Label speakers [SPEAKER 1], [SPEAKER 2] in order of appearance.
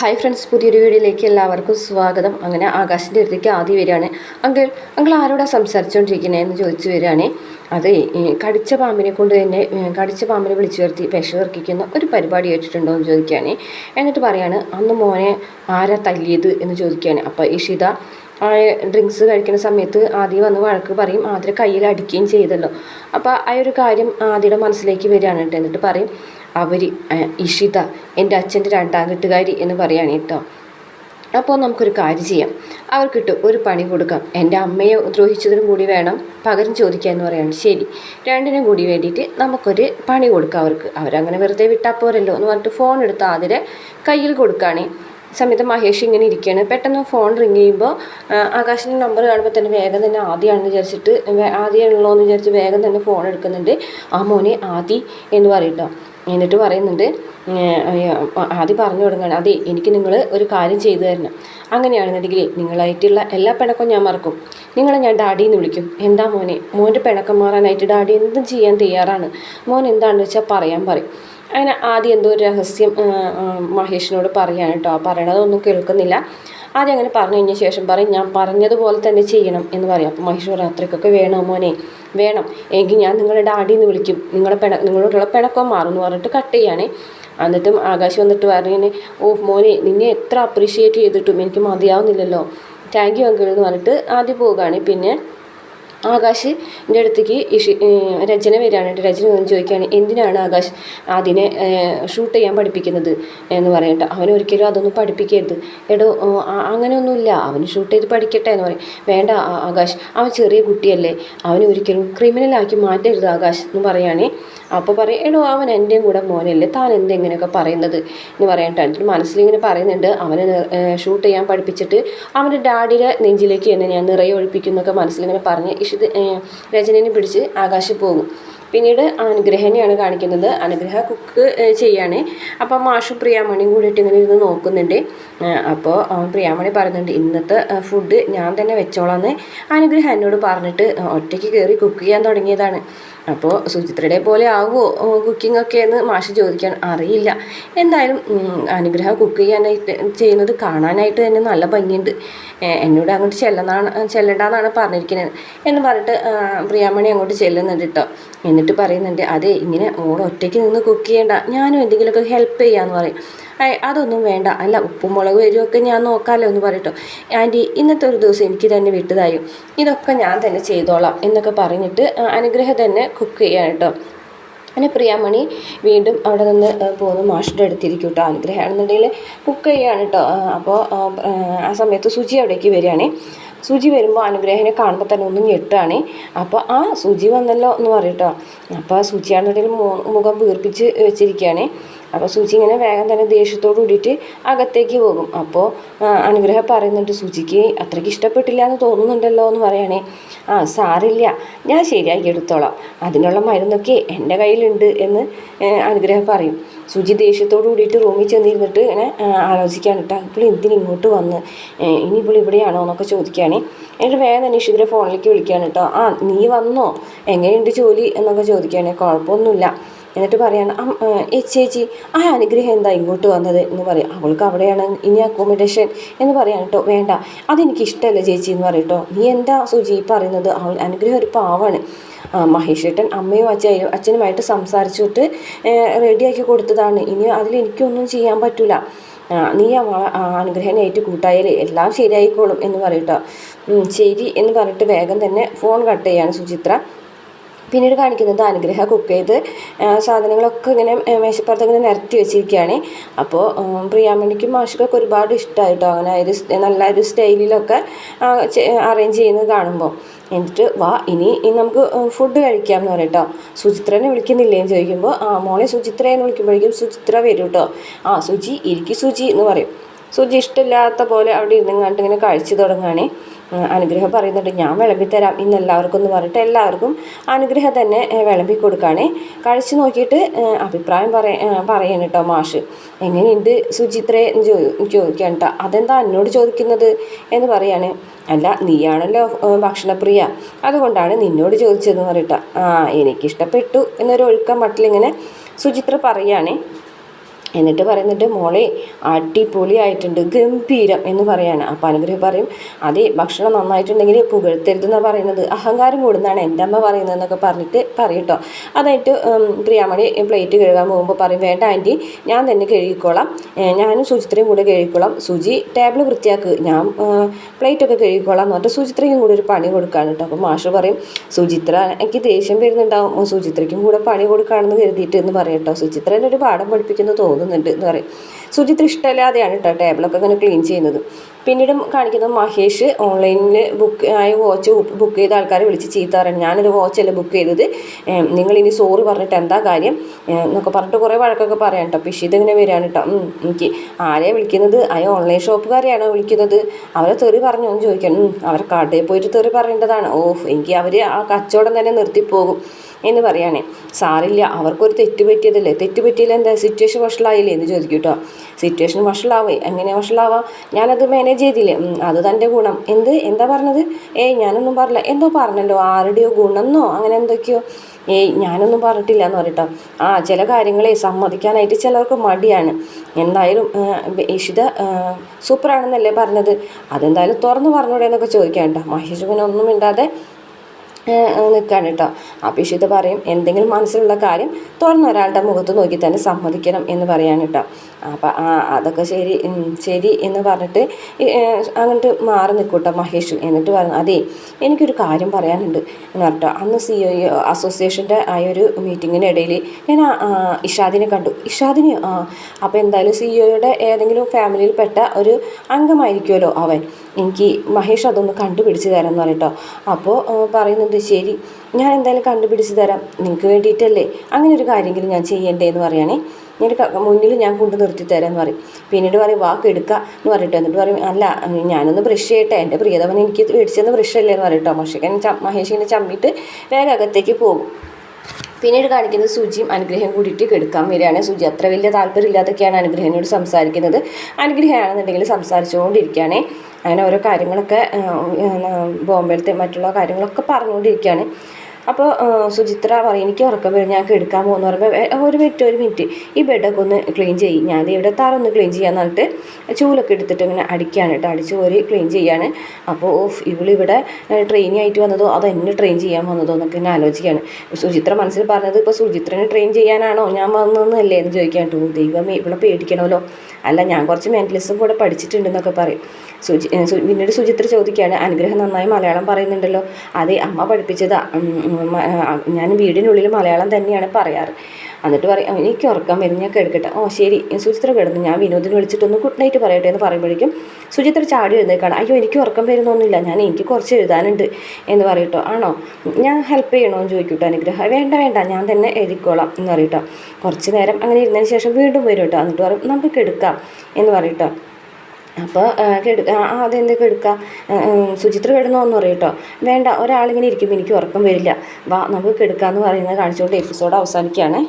[SPEAKER 1] Hi friends പുതിയൊരു വീഡിയോയിലേക്ക് എല്ലാവർക്കും സ്വാഗതം. അങ്ങനെ ആകാശിന്റെ അടുത്തേക്ക് ആദ്യം വരികയാണ്. അങ്കിൾ അങ്കിൾ ആരോടാ സംസാരിച്ചുകൊണ്ടിരിക്കുന്നത് എന്ന് ചോദിച്ചു വരികയാണ്. അത് കടിച്ച പാമ്പിനെ കൊണ്ട് തന്നെ കടിച്ച പാമ്പിനെ വിളിച്ചു വരുത്തി വിഷമിറക്കിക്കുന്ന ഒരു പരിപാടി ഏറ്റിട്ടുണ്ടോ എന്ന് ചോദിക്കുകയാണ്. എന്നിട്ട് പറയാണ് അന്ന് മോനെ ആരാ തല്ലിയത്? എന്ന് ചോദിക്കുകയാണ്. അപ്പോൾ ഇഷിത ആ ഡ്രിങ്ക്സ് കഴിക്കുന്ന സമയത്ത് ആദ്യം വന്ന് വഴക്ക് പറയും ആദ്യം കയ്യിൽ അടിക്കുകയും ചെയ്തല്ലോ. അപ്പോൾ ആ ഒരു കാര്യം ആദ്യയുടെ മനസ്സിലേക്ക് വരികയാണ് എന്നിട്ട് പറയും അവർ ഇഷിത എന്റെ അച്ഛന്റെ രണ്ടാം കെട്ടുകാരി എന്ന് പറയുകയാണ് കേട്ടോ. അപ്പോൾ നമുക്കൊരു കാര്യം ചെയ്യാം. അവർക്കിട്ട് ഒരു പണി കൊടുക്കാം. എന്റെ അമ്മയെ ദ്രോഹിച്ചതിനും കൂടി വേണം പകരം ചോദിക്കുക എന്ന് പറയാണ്. ശരി. രണ്ടിനും കൂടി വേണ്ടിയിട്ട് നമുക്കൊരു പണി കൊടുക്കാം അവർക്ക്. അവരങ്ങനെ വെറുതെ വിട്ടാൽ പോരല്ലോ എന്ന് പറഞ്ഞിട്ട് ഫോൺ എടുത്ത് ആതിരെ കയ്യിൽ കൊടുക്കുകയാണ്. സമയത്ത് മഹേഷ് ഇങ്ങനെ ഇരിക്കുകയാണ്. പെട്ടെന്ന് ഫോൺ റിങ് ചെയ്യുമ്പോൾ ആകാശിന്റെ നമ്പർ കാണുമ്പോൾ തന്നെ വേഗം തന്നെ ആദ്യമാണെന്ന് വിചാരിച്ചിട്ട് ആദ്യമാണല്ലോ എന്ന് വിചാരിച്ച് വേഗം തന്നെ ഫോൺ എടുക്കുന്നുണ്ട്. ആ മോനെ ആദി എന്ന് പറയട്ടോ എന്നിട്ട് പറയുന്നുണ്ട് ആദ്യം പറഞ്ഞു തുടങ്ങുകയാണ് അതെ എനിക്ക് നിങ്ങൾ ഒരു കാര്യം ചെയ്തു തരണം. അങ്ങനെയാണെന്നുണ്ടെങ്കിൽ നിങ്ങളായിട്ടുള്ള എല്ലാ പിണക്കവും ഞാൻ മറക്കും. നിങ്ങളെ ഞാൻ ഡാഡി എന്ന് വിളിക്കും. എന്താ മോനെ? മോന്റെ പിണക്കം മാറാനായിട്ട് ഡാഡി എന്തും ചെയ്യാൻ തയ്യാറാണ്. മോൻ എന്താണെന്ന് വെച്ചാൽ പറയാൻ പറയും. അങ്ങനെ ആദ്യം എന്തോ ഒരു രഹസ്യം മഹേഷിനോട് പറയാണ് കേട്ടോ. പറയണതൊന്നും കേൾക്കുന്നില്ല. ആദ്യം അങ്ങനെ പറഞ്ഞു കഴിഞ്ഞ ശേഷം പറയും ഞാൻ പറഞ്ഞതുപോലെ തന്നെ ചെയ്യണം എന്ന് പറയും. അപ്പോൾ പറയും അത്രയ്ക്കൊക്കെ വേണോ മോനെ? വേണം. എങ്കിൽ ഞാൻ നിങ്ങളുടെ ഡാഡി എന്ന് വിളിക്കും. നിങ്ങളുടെ പിണ നിങ്ങളോടുള്ള പിണക്കം മാറും എന്ന് പറഞ്ഞിട്ട് കട്ട് ചെയ്യാനേ എന്നിട്ടും ആകാശ് വന്നിട്ട് പറഞ്ഞു ഓ മോനെ നിന്നെ എത്ര അപ്രീഷിയേറ്റ് ചെയ്തിട്ടും എനിക്ക് മതിയാവുന്നില്ലല്ലോ. താങ്ക് യു അങ്കിൾ എന്ന് പറഞ്ഞിട്ട് ആദ്യം പോവുകയാണ്. പിന്നെ ആകാശ് എന്റെ അടുത്തേക്ക് ഇഷി രചന വരികയാണ് രചന വന്ന് ചോദിക്കുകയാണ് എന്തിനാണ് ആകാശ് അതിനെ ഷൂട്ട് ചെയ്യാൻ പഠിപ്പിക്കുന്നത് എന്ന് പറയട്ടെ അവൻ ഒരിക്കലും അതൊന്നും പഠിപ്പിക്കരുത്. എടോ അങ്ങനെയൊന്നുമില്ല. അവന് ഷൂട്ട് ചെയ്ത് പഠിക്കട്ടെ എന്ന് പറയും. വേണ്ട ആകാശ് അവൻ ചെറിയ കുട്ടിയല്ലേ. അവനെ ഒരിക്കലും ക്രിമിനലാക്കി മാറ്റരുത് ആകാശ് എന്ന് പറയുകയാണേ. അപ്പോൾ പറയും എടോ അവൻ എന്റെയും കൂടെ മോനല്ലേ. താൻ എന്തെങ്ങനെയൊക്കെ പറയുന്നത് എന്ന് പറയട്ടെ എന്നിട്ട് മനസ്സിലിങ്ങനെ പറയുന്നുണ്ട്. അവനെ ഷൂട്ട് ചെയ്യാൻ പഠിപ്പിച്ചിട്ട് അവന്റെ ഡാഡിയുടെ നെഞ്ചിലേക്ക് തന്നെ ഞാൻ നിറയെ ഒഴിപ്പിക്കുന്നൊക്കെ മനസ്സിലിങ്ങനെ പറഞ്ഞ് ഇഷിത് രചനനെ പിടിച്ച് ആകാശം പോകും. പിന്നീട് അനുഗ്രഹനെയാണ് കാണിക്കുന്നത്. അനുഗ്രഹ കുക്ക് ചെയ്യാണ്. അപ്പം മാഷും പ്രിയാമണിയും കൂടിയിട്ട് ഇങ്ങനെ ഇരുന്ന് നോക്കുന്നുണ്ട്. അപ്പോൾ പ്രിയാമണി പറയുന്നുണ്ട് ഇന്നത്തെ ഫുഡ് ഞാൻ തന്നെ വെച്ചോളാന്ന്. അനുഗ്രഹ എന്നോട് പറഞ്ഞിട്ട് ഒറ്റയ്ക്ക് കയറി കുക്ക് ചെയ്യാൻ തുടങ്ങിയതാണ്. അപ്പോൾ സുചിത്രയുടെ പോലെ ആവുമോ കുക്കിംഗ് ഒക്കെ എന്ന് മാഷ് ചോദിക്കാൻ അറിയില്ല. എന്തായാലും അനുഗ്രഹം കുക്ക് ചെയ്യാനായിട്ട് ചെയ്യുന്നത് കാണാനായിട്ട് തന്നെ നല്ല ഭംഗിയുണ്ട്. എന്നോട് അങ്ങോട്ട് ചെല്ലുന്നതാണ് ചെല്ലണ്ടെന്നാണ് പറഞ്ഞിരിക്കുന്നത്. എന്ന് പറഞ്ഞിട്ട് പ്രിയാമണി അങ്ങോട്ട് ചെല്ലുന്നുണ്ട് കേട്ടോ എന്നിട്ട് പറയുന്നുണ്ട് അതെ ഇങ്ങനെ ഓൾ ഒറ്റയ്ക്ക് നിന്ന് കുക്ക് ചെയ്യണ്ട. ഞാനും എന്തെങ്കിലുമൊക്കെ ഹെൽപ്പ് ചെയ്യാമെന്ന് പറയും. അതൊന്നും വേണ്ട. അല്ല ഉപ്പും മുളക് എരിവൊക്കെ ഞാൻ നോക്കാമല്ലോ എന്ന് പറയട്ടോ ആന്റി ഇന്നത്തെ ഒരു ദിവസം എനിക്ക് തന്നെ വിട്ടതായും. ഇതൊക്കെ ഞാൻ തന്നെ ചെയ്തോളാം എന്നൊക്കെ പറഞ്ഞിട്ട് അനുഗ്രഹം തന്നെ കുക്ക് ചെയ്യാം കേട്ടോ. അങ്ങനെ പ്രിയാമണി വീണ്ടും അവിടെ നിന്ന് പോകുന്നു. മാഷിന്റെ അടുത്തിരിക്കും കേട്ടോ. അനുഗ്രഹമാണെന്നുണ്ടെങ്കിൽ കുക്ക് ചെയ്യാണ് കേട്ടോ. അപ്പോൾ ആ സമയത്ത് സുചി അവിടേക്ക് വരികയാണേ. സുചി വരുമ്പോൾ അനുഗ്രഹനെ കാണുമ്പോൾ തന്നെ ഒന്നും ഞെട്ടാണ്. അപ്പോൾ ആ സൂചി വന്നല്ലോ എന്ന് പറയട്ടോ. അപ്പോൾ ആ സൂചിയാണെന്നുണ്ടെങ്കിൽ മുഖം വീർപ്പിച്ച് വെച്ചിരിക്കുകയാണ് അപ്പോൾ സൂചി ഇങ്ങനെ വേഗം തന്നെ ദേഷ്യത്തോട് കൂടിയിട്ട് അകത്തേക്ക് പോകും. അപ്പോൾ അനുഗ്രഹം പറയുന്നുണ്ട് സൂചിക്ക് അത്രയ്ക്ക് ഇഷ്ടപ്പെട്ടില്ല എന്ന് തോന്നുന്നുണ്ടല്ലോ എന്ന് പറയണേ. ആ സാറില്ല ഞാൻ ശരിയാക്കി എടുത്തോളാം. അതിനുള്ള മരുന്നൊക്കെ എന്റെ കയ്യിലുണ്ട് എന്ന് അനുഗ്രഹം പറയും. സുചി ദേഷ്യത്തോട് കൂടിയിട്ട് റൂമിൽ ചെന്നിരുന്നിട്ട് ഇങ്ങനെ ആലോചിക്കാൻ കേട്ടോ ഇപ്പോൾ എന്തിന് ഇങ്ങോട്ട് വന്ന്? ഇനി ഇപ്പോൾ ഇവിടെയാണോ എന്നൊക്കെ ചോദിക്കുകയാണ് എന്നിട്ട് വേഗം തന്നെ ഇഷിതിരെ ഫോണിലേക്ക് വിളിക്കുകയാണ് കേട്ടോ ആ നീ വന്നോ? എങ്ങനെയുണ്ട് ജോലി? എന്നൊക്കെ ചോദിക്കുകയാണ് കുഴപ്പമൊന്നുമില്ല. എന്നിട്ട് പറയാണ് "അം, ഏ, ചേച്ചി ആ അനുഗ്രഹം എന്താ ഇങ്ങോട്ട് വന്നത്? എന്ന് പറയും. അവൾക്ക് അവിടെയാണ് ഇനി അക്കോമഡേഷൻ എന്ന് പറയാൻ കേട്ടോ വേണ്ട അതെനിക്ക് ഇഷ്ടമല്ല ചേച്ചി എന്ന് പറയും നീ എന്താ സുജി പറയുന്നത്? അവൾ അനുഗ്രഹം ഒരു പാവാണ്. മഹേഷേട്ടൻ അമ്മയും അച്ഛനും അച്ഛനുമായിട്ട് സംസാരിച്ചിട്ട് റെഡിയാക്കി കൊടുത്തതാണ്. ഇനി അതിൽ എനിക്കൊന്നും ചെയ്യാൻ പറ്റില്ല നീ അനുഗ്രഹനായിട്ട് കൂട്ടായാലേ എല്ലാം ശരിയായിക്കോളും എന്ന് പറയട്ടോ ശരി എന്ന് പറഞ്ഞിട്ട് വേഗം തന്നെ ഫോൺ കട്ട് ചെയ്യാണ് സുചിത്ര. പിന്നീട് കാണിക്കുന്നത് അനുഗ്രഹ കുക്ക് ചെയ്ത് സാധനങ്ങളൊക്കെ ഇങ്ങനെ മേശപ്പുറത്ത് ഇങ്ങനെ നിരത്തി വെച്ചിരിക്കുകയാണ്. അപ്പോൾ പ്രിയാമണിക്കും മാഷിക്കൊക്കെ ഒരുപാട് ഇഷ്ടമായിട്ടോ അങ്ങനെ ഒരു നല്ല ഒരു സ്റ്റൈലിലൊക്കെ അറേഞ്ച് ചെയ്യുന്നത് കാണുമ്പോൾ. എന്നിട്ട് വാ ഇനി നമുക്ക് ഫുഡ് കഴിക്കാം എന്ന് പറയട്ടോ സുചിത്രനെ വിളിക്കുന്നില്ലേ? എന്ന് ചോദിക്കുമ്പോൾ ആ മോളെ സുചിത്ര എന്ന് വിളിക്കുമ്പോഴേക്കും സുചിത്ര വരും കേട്ടോ ആ സുചി ഇരിക്കി സുചി എന്ന് പറയും. സുചി ഇഷ്ടമില്ലാത്ത പോലെ അവിടെ ഇരുന്നങ്ങാണ്ട് ഇങ്ങനെ കഴിച്ചു തുടങ്ങുകയാണേ. അനുഗ്രഹം പറയുന്നുണ്ട്. ഞാൻ വിളമ്പി തരാം ഇന്ന് എല്ലാവർക്കും എന്ന് പറഞ്ഞിട്ട് എല്ലാവർക്കും അനുഗ്രഹം തന്നെ വിളമ്പി കൊടുക്കുകയാണേ കഴിച്ചു നോക്കിയിട്ട് അഭിപ്രായം പറയ പറയണം കേട്ടോ മാഷ്. എങ്ങനെയുണ്ട് സുചിത്രയെ ചോദിക്കാൻ കേട്ടോ അതെന്താ എന്നോട് ചോദിക്കുന്നത്? എന്ന് പറയാണ്. അല്ല നീയാണല്ലോ ഭക്ഷണപ്രിയ. അതുകൊണ്ടാണ് നിന്നോട് ചോദിച്ചതെന്ന് പറയട്ടോ ആ എനിക്കിഷ്ടപ്പെട്ടു എന്നൊരു ഒഴുക്കം മട്ടിലിങ്ങനെ സുചിത്ര പറയുകയാണേ എന്നിട്ട് പറയുന്നുണ്ട് മോളെ അടിപൊളിയായിട്ടുണ്ട് ഗംഭീരം എന്ന് പറയാണ്. അപ്പം അനുഗ്രഹം പറയും അതേ ഭക്ഷണം നന്നായിട്ടുണ്ടെങ്കിൽ പുകഴ്ത്തരുതെന്നാണ് പറയുന്നത്. അഹങ്കാരം കൂടുന്നതാണ് എന്റെ അമ്മ പറയുന്നത് എന്നൊക്കെ പറഞ്ഞിട്ട് പറയട്ടോ അതായിട്ട് പ്രിയാമണി പ്ലേറ്റ് കഴുകാൻ പോകുമ്പോൾ പറയും വേണ്ട ആന്റി ഞാൻ തന്നെ കഴുകിക്കോളാം. ഞാനും സുചിത്രയും കൂടെ കഴുകിക്കോളാം. സുജി ടേബിൾ വൃത്തിയാക്ക്. ഞാൻ പ്ലേറ്റൊക്കെ കഴുകിക്കോളാം എന്ന് പറഞ്ഞിട്ട് സുചിത്രയ്ക്കും കൂടെ ഒരു പണി കൊടുക്കാണ് കേട്ടോ അപ്പോൾ മാഷ് പറയും സുചിത്ര എനിക്ക് ദേഷ്യം വരുന്നുണ്ടാവും. സുചിത്രയ്ക്കും കൂടെ പണി കൊടുക്കുകയാണെന്ന് കരുതിയിട്ട് എന്ന് പറയട്ടോ സുചിത്ര എന്നൊരു പാഠം പഠിപ്പിക്കുന്നു തോന്നുന്നുണ്ട് എന്ന് പറയും. സുജിത്ത് ഇഷ്ടമല്ലാതെയാണ് കേട്ടോ ടേബിളൊക്കെ ഇങ്ങനെ ക്ലീൻ ചെയ്യുന്നത്. പിന്നീട് കാണിക്കുന്നത് മഹേഷ് ഓൺലൈനിൽ ബുക്ക് ആയ വാച്ച് ബുക്ക് ചെയ്ത ആൾക്കാരെ വിളിച്ച് ചീത്ത പറയണം ഞാനൊരു വാച്ചല്ല ബുക്ക് ചെയ്തത്. നിങ്ങൾ ഇനി സോറി പറഞ്ഞിട്ട് എന്താ കാര്യം? എന്നൊക്കെ പറഞ്ഞിട്ട് കുറേ വഴക്കൊക്കെ പറയാം കേട്ടോ പക്ഷേ ഇതിങ്ങനെ വരികയാണ് കേട്ടോ എനിക്ക് ആരെയാണ് വിളിക്കുന്നത്? അയ ഓൺലൈൻ ഷോപ്പുകാരെയാണോ വിളിക്കുന്നത്? അവരെ തെറി പറഞ്ഞു എന്ന് ചോദിക്കണം അവരെ കടയിൽ പോയിട്ട് തെറി പറയേണ്ടതാണ്. ഓഹ് എനിക്ക് അവർ ആ കച്ചവടം തന്നെ നിർത്തിപ്പോകും എന്ന് പറയുകയാണെ സാറില്ല അവർക്കൊരു തെറ്റ് പറ്റിയതല്ലേ? തെറ്റ് പറ്റിയില്ല എന്താ? സിറ്റുവേഷൻ വഷളായില്ലേ എന്ന് ചോദിക്കും കേട്ടോ. സിറ്റുവേഷൻ വഷളാവേ. എങ്ങനെ വഷളാവാം? ഞാനത് മാനേജ് ചെയ്തില്ലേ? അത് തന്റെ ഗുണം. എന്ത്? എന്താ പറഞ്ഞത്? ഏയ് ഞാനൊന്നും പറഞ്ഞില്ല. എന്തോ പറഞ്ഞല്ലോ? ആരുടെയോ ഗുണമെന്നോ? അങ്ങനെ എന്തൊക്കെയോ? ഏയ് ഞാനൊന്നും പറഞ്ഞിട്ടില്ല എന്ന് പറയട്ടോ. ആ ചില കാര്യങ്ങളെ സമ്മതിക്കാനായിട്ട് ചിലർക്ക് മടിയാണ്. എന്തായാലും ഇഷിത സൂപ്പറാണെന്നല്ലേ പറഞ്ഞത്. അതെന്തായാലും തുറന്നു പറഞ്ഞൂടെ എന്നൊക്കെ ചോദിക്കാം കേട്ടോ. മഹേഷ് പിന്നെ ഒന്നും മിണ്ടാതെ നിൽക്കുകയാണ് കേട്ടോ. അഭിഷിത് പറയും എന്തെങ്കിലും മനസ്സിലുള്ള കാര്യം തുറന്ന ഒരാളുടെ മുഖത്ത് നോക്കി തന്നെ സമ്മതിക്കണം എന്ന് പറയാണ് കേട്ടോ. അപ്പം ആ അതൊക്കെ ശരി ശരി എന്ന് പറഞ്ഞിട്ട് അങ്ങോട്ട് മാറി നിൽക്കൂട്ടോ മഹേഷ്. എന്നിട്ട് പറഞ്ഞു അതെ എനിക്കൊരു കാര്യം പറയാനുണ്ട്. എന്ന് പറഞ്ഞിട്ടോ. അന്ന് സി ഒ അസോസിയേഷന്റെ ആ ഒരു മീറ്റിങ്ങിനിടയിൽ ഞാൻ ഇഷാദിനെ കണ്ടു. ഇഷാദിനെ അപ്പോൾ എന്തായാലും സി ഒയുടെ ഏതെങ്കിലും ഫാമിലിയിൽപ്പെട്ട ഒരു അംഗമായിരിക്കുമല്ലോ അവൻ. എനിക്ക് മഹേഷ് അതൊന്ന് കണ്ടുപിടിച്ച് തരാം എന്ന് പറഞ്ഞിട്ടോ. അപ്പോൾ പറയുന്നുണ്ട് ശരി ഞാൻ എന്തായാലും കണ്ടുപിടിച്ച് തരാം. നിങ്ങൾക്ക് വേണ്ടിയിട്ടല്ലേ? അങ്ങനെ ഒരു കാര്യമെങ്കിലും ഞാൻ ചെയ്യണ്ടേ എന്ന് പറയുകയാണേ ഞാൻ മുന്നിൽ ഞാൻ കൊണ്ട് നിർത്തി തരാമെന്ന് പറയും. പിന്നീട് പറയും വാക്ക് എടുക്കുക എന്ന് പറഞ്ഞിട്ട്. എന്നിട്ട് പറയും അല്ല ഞാനൊന്ന് ബ്രഷ് ചെയ്യട്ടെ. എന്റെ പ്രിയതവൻ എനിക്ക് മേടിച്ചെന്ന് ബ്രഷ് അല്ലേ എന്ന് പറയട്ടോ മഷക്കൻ മഹേഷിനെ ചമ്മിയിട്ട് വേഗം അകത്തേക്ക് പോകും. പിന്നീട് കാണിക്കുന്നത് സുജിയും അനുഗ്രഹം കൂടിയിട്ട് കെടുക്കാൻ വരികയാണ്. സുജി അത്ര വലിയ താല്പര്യമില്ലാതൊക്കെയാണ് അനുഗ്രഹനോട് സംസാരിക്കുന്നത്. അനുഗ്രഹമാണെന്നുണ്ടെങ്കിൽ സംസാരിച്ചുകൊണ്ടിരിക്കുകയാണ്. അങ്ങനെ ഓരോ കാര്യങ്ങളൊക്കെ ബോംബെയിലത്തെ മറ്റുള്ള കാര്യങ്ങളൊക്കെ പറഞ്ഞുകൊണ്ടിരിക്കുകയാണ്. അപ്പോൾ സുചിത്ര പറയും എനിക്ക് ഉറക്കം വരും ഞങ്ങൾക്ക് എടുക്കാൻ പോകുന്നു. പറയുമ്പോൾ ഒരു മിനിറ്റ് ഒരു മിനിറ്റ്. ഈ ബെഡൊക്കെ ഒന്ന് ക്ലീൻ ചെയ്യും. ഞാൻ ഇവിടെ തറൊന്ന് ക്ലീൻ ചെയ്യാന്ന് പറഞ്ഞിട്ട് ചൂലൊക്കെ എടുത്തിട്ട് ഇങ്ങനെ അടിക്കുകയാണ് കേട്ടോ. അടിച്ച് ഒരു ക്ലീൻ ചെയ്യാണ്. അപ്പോൾ ഓഫ് ഇവളിവിടെ ട്രെയിനിങ് ആയിട്ട് വന്നതോ അതോ എന്നെ ട്രെയിൻ ചെയ്യാൻ വന്നതോ എന്നൊക്കെ ഞാൻ ആലോചിക്കുകയാണ്. സുചിത്ര മനസ്സിൽ പറഞ്ഞത് ഇപ്പോൾ സുചിത്രനെ ട്രെയിൻ ചെയ്യാനാണോ? ഞാൻ വന്നതെന്നല്ലേ എന്ന് ചോദിക്കാൻ കേട്ടോ. ദൈവമേ ഇവിടെ പേടിക്കണമല്ലോ. അല്ല ഞാൻ കുറച്ച് മെന്റലിസം കൂടെ പഠിച്ചിട്ടുണ്ടെന്നൊക്കെ പറയും. സുചി പിന്നീട് സുചിത്ര ചോദിക്കുകയാണ് അനുഗ്രഹം നന്നായി മലയാളം പറയുന്നുണ്ടല്ലോ. അതെ അമ്മ പഠിപ്പിച്ചതാ. ഞാൻ വീടിനുള്ളിൽ മലയാളം തന്നെയാണ് പറയാറ്. എന്നിട്ട് പറയും എനിക്ക് ഉറക്കം വരും ഞാൻ ഓ ശരി. സുചിത്ര കിടന്നു ഞാൻ വിനോദിനെ വിളിച്ചിട്ടൊന്ന് ഗുഡ് നൈറ്റ് പറയട്ടെ എന്ന് പറയുമ്പോഴേക്കും സുചിത്ര ചാടി എഴുന്നേക്കാണ് അയ്യോ എനിക്ക് ഉറക്കം വരുന്നൊന്നുമില്ല ഞാൻ എനിക്ക് കുറച്ച് എഴുതാനുണ്ട് എന്ന് പറയട്ടോ. ആണോ? ഞാൻ ഹെൽപ്പ് ചെയ്യണോ എന്ന് ചോദിക്കട്ടോ അനുഗ്രഹം. വേണ്ട വേണ്ട ഞാൻ തന്നെ എഴുതിക്കോളാം എന്ന് പറയട്ടോ. കുറച്ച് നേരം അങ്ങനെ ഇരുന്നതിന് ശേഷം വീണ്ടും വരും കേട്ടോ. എന്നിട്ട് പറയും നമുക്ക് കെടുക്കാം എന്ന് പറയട്ടോ. അപ്പോൾ കെടു അതെന്ത് കെടുക്കുക സുചിത്ര കെടുന്നോ എന്ന് പറയും കേട്ടോ വേണ്ട ഒരാളിങ്ങനെ ഇരിക്കുമ്പോൾ എനിക്ക് ഉറക്കം വരില്ല. വാ നമുക്ക് കെടുക്കാമെന്ന് പറയുന്നത് കാണിച്ചുകൊണ്ട് എപ്പിസോഡ് അവസാനിക്കുകയാണ്.